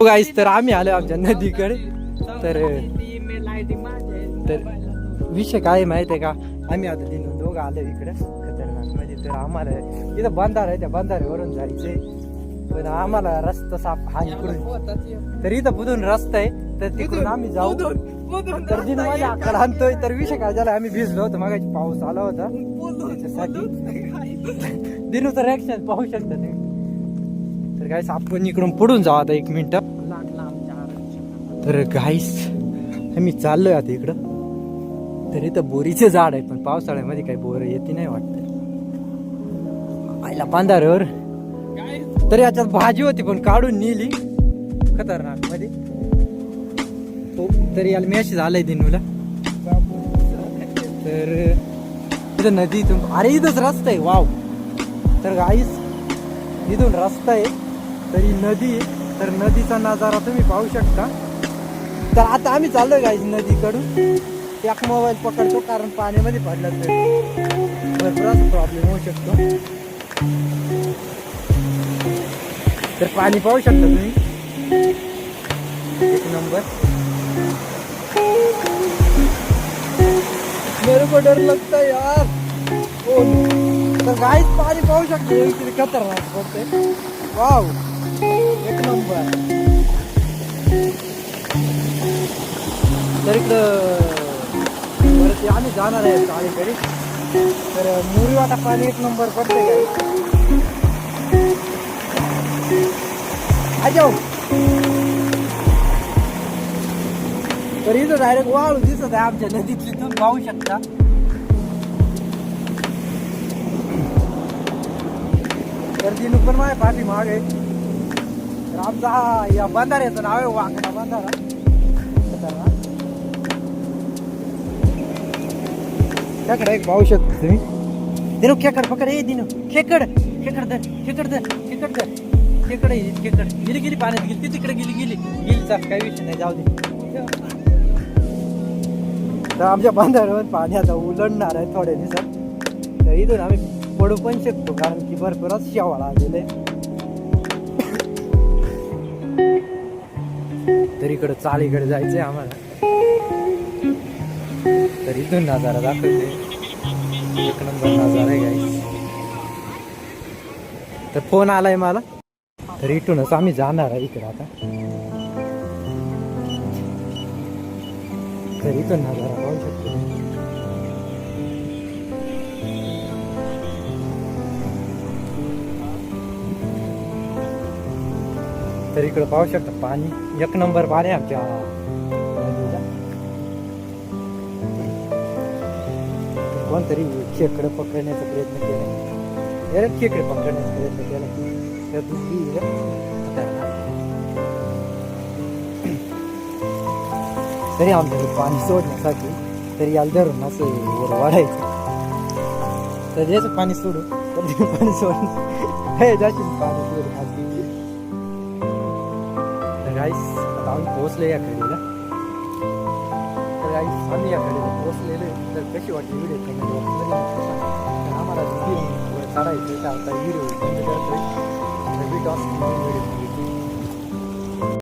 गाईस तर आम्ही आलो आमच्या नदीकडे. तर तर विषय काय आहे माहिती आहे का? आम्ही आता तीन दोघं आलो इकडे खतरनाकमध्ये तर आम्हाला इथं बंधार आहे त्या बंधाऱ्यावरून जायचंय. पण आम्हाला रस्ता साफ हा इकडून. तर इथं बुधून रस्ता आहे तर तिकडून आम्ही जाऊ. तर दिन माझ्या आकडे आणतोय तर विषय काय झाला आम्ही भिजलो होतो मग पाऊस आला होता. त्याच्यासाठी दिनू तर ऍक्शन पाहू शकता तुम्ही. तर गाईस आपण इकडून पुढून जाऊ आता एक मिनिट. तर गाईस आम्ही चाललोय आता इकडं. तर इथं बोरीचे झाड आहे पण पावसाळ्यामध्ये काही बोर येते नाही वाटत. आईला बांधाऱ्यावर तर याच्यात भाजी होती पण काढून नेली. खतरनाकमध्ये हो तरी याला मेसेज आलाय दिनूला. तर इथं नदी इथून अरे इथंच रस्ता आहे वाव. तर गाईस इथून रस्ता आहे. तरी नदी तर नदीचा नजारा तुम्ही पाहू शकता. तर आता आम्ही चाललोय गाईज नदीकडून. एक मोबाईल पकडतो कारण पाण्यामध्ये पडला तर. भरपूर प्रॉब्लेम होऊ शकतो. तर पाणी पाहू शकता तुम्ही? एक नंबर मेरे को डर लगता यार. ओ तर गाईच पाणी पाहू शकतो. खतरनाक पडते वाव एक नंबर तर इकडं परत आम्ही जाणार आहे चाळीकडे तर मुरीवाटा पाणी एक नंबर पडते काय? आजाऊ हो. तर इथं डायरेक्ट वाळू दिसत आहे आमच्या नदीतली तुम्ही पाहू शकता. तर दिनू पण माझ्या पाठी मागे आहे. तर आमचा हा या बंधाऱ्याचं नाव आहे वाकडा बंधारा. खेकडा एक पाहू शकतो तुम्ही. दिनो खेकड पकड ए दिनो. खेकड खेकड धर खेकड धर खेकड धर. खेकड आहे, खेकड. गेली गेली पाण्यात गेली ती तिकडे गेली गेली. गेली चाल काही विषय नाही जाऊ दे. तर आमच्या बांधावर पाणी आता उलडणार आहे थोड्या दिवसात. तर इथून आम्ही पडू पण शकतो कारण की भरपूरच शेवाळा आलेले तर इकडं चालीकडे जायचंय आम्हाला. तर इथून नजारा दाखवते एक नंबर नजारा आहे गाईस तर फोन आलाय मला. तर इथूनच आम्ही जाणार आहे इकडं आता. तर इथून नजारा पाहू शकतो. तर इकडं पाहू शकता पाणी. एक नंबर पाणी आमच्या. कोणतरी खेकडं पकडण्याचा प्रयत्न केला. अरे खेकडे पकडण्याचा प्रयत्न केला. तर दुसरी तरी आमच्याकडे पाणी सोडण्यासाठी तरी याला धरून असं वर वाढायचं. तर याचं पाणी सोडू पाणी सोडून हे जाशील पाणी सोडून खाती तर गाईस आता आम्ही पोहोचलो या खरीला तर गाईस आम्ही या खडीला पोहोचलेले तर कशी वाटली व्हिडिओ तर आम्हाला व्हिडिओ चढायचं तर आता व्हिडिओ व्हिडिओ